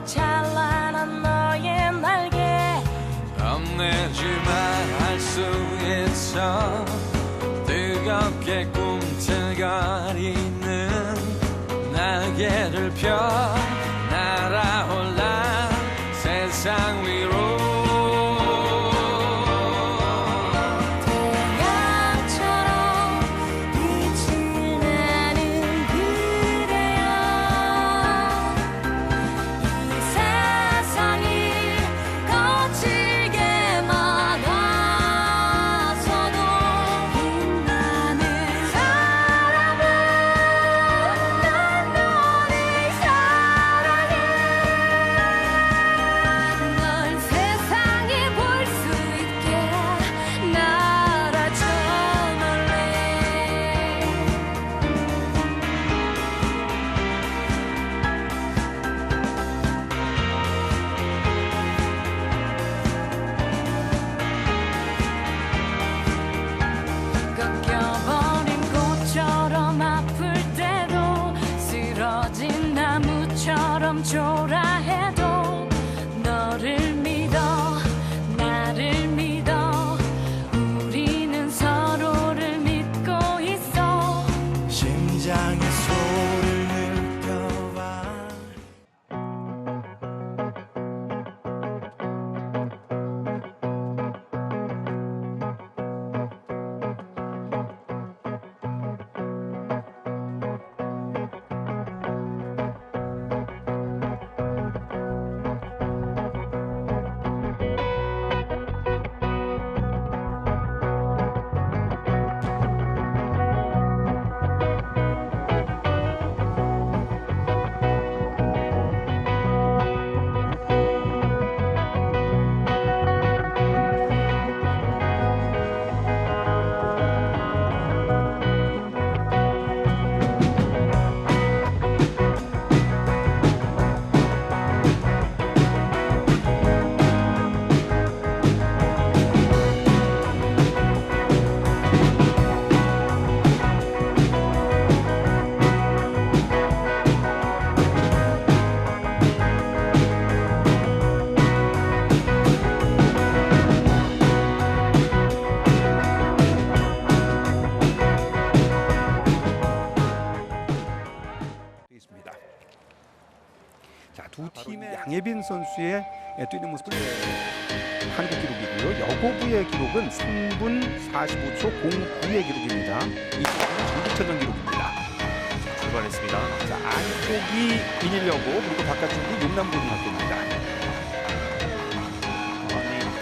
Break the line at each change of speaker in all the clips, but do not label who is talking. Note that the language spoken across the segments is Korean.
더 찬란한 너의 날개.
겁내지만 할수 있어. 뜨겁게 꿈틀거리는 날개를 펴. 나무처럼 초라해도 너를 믿어 나를 믿어. 우리는 서로를 믿고 있어.
심장의 소
자, 두 팀의 양예빈 선수의 뛰는 모습을 한국 기록이고요. 여고부의 기록은 3분 45초 09의 기록입니다. 이 정기천년 기록입니다.
출발했습니다.
자, 안쪽이 인일여고 그리고 바깥쪽이 용남고등학교입니다.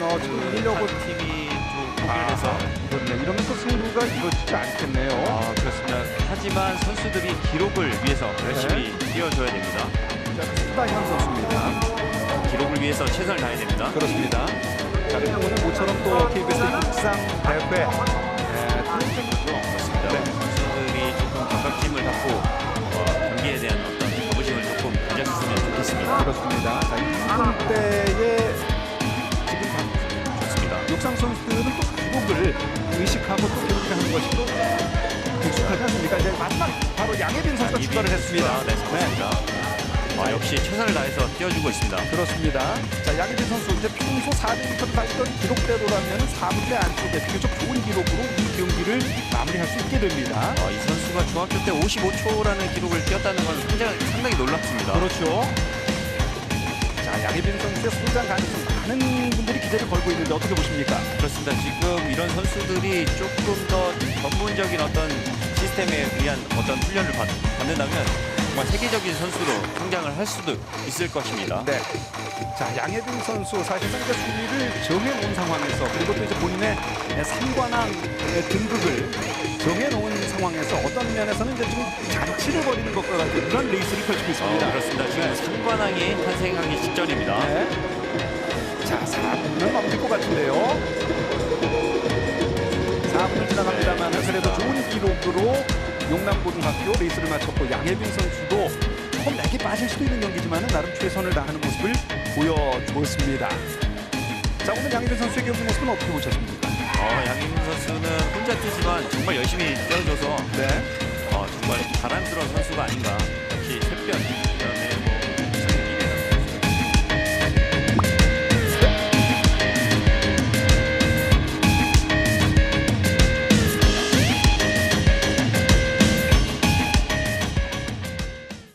어, 지금 인일여고
팀이 좀 포기를 해서
그렇네. 이러면서 승부가 이루어지지 않겠네요.
아, 그렇습니다. 하지만 선수들이 기록을 위해서 열심히 뛰어줘야 됩니다.
자, 수다현 선수입니다.
기록을 위해서 최선을 다해야 됩니다.
그렇습니다. 자, 그리고 오늘 모처럼 또 KBS 육상 대회 네.
그렇습니다.
네.
선수들이 조금 감각심을 갖고 어, 경기에 대한 어떤 자부심을 조금 가졌으면 좋겠습니다.
그렇습니다. 자, 이분 때에 지금 다
좋습니다.
육상 선수들은 또 기록을 의식하고 또 경기를 하는 것이 또 익숙하지 않습니까? 이제 마지막 바로 양예빈 선수가 출발을 했습니다.
네, 맞습니다. 아, 역시 최선을 다해서 뛰어주고 있습니다.
그렇습니다. 자, 양예빈 선수 이제 평소 400m 달리던 기록대로라면 4분대 안쪽에 비교적 좋은 기록으로 이 경기를 마무리할 수 있게 됩니다.
어, 이 선수가 중학교 때 55초라는 기록을 뛰었다는 건 상당히, 상당히 놀랍습니다.
그렇죠. 자, 양예빈 선수의 성장 가능성 많은 분들이 기대를 걸고 있는데 어떻게 보십니까?
그렇습니다. 지금 이런 선수들이 조금 더 전문적인 어떤 시스템에 의한 어떤 훈련을 받, 받는다면 정말 세계적인 선수로 성장을 할 수도 있을 것입니다.
네. 자, 양예빈 선수 사실상 이제 순위를 정해놓은 상황에서 그리고 또 이제 본인의 상관왕 등급을 정해놓은 상황에서 어떤 면에서는 이제 지금 잔치를 벌이는 것과 같은 그런 레이스를 펼치고
어,
있습니다.
그렇습니다. 지금 상관왕이 탄생하기 직전입니다.
네. 자, 4분은 넘길 것 같은데요. 4분을 지나갑니다만 그래도 좋은 기록으로 용남고등학교 레이스를 마쳤고 양예빈 선수도 조금 맥이 빠질 수도 있는 경기지만 나름 최선을 다하는 모습을 보여줬습니다. 자, 오늘 양예빈 선수의 경기 모습은 어떻게 보셨습니까?
어, 양희민 선수는 혼자 뛰지만 정말 열심히 뛰어줘서
네.
어, 정말 자랑스러운 선수가 아닌가. 역시 샛별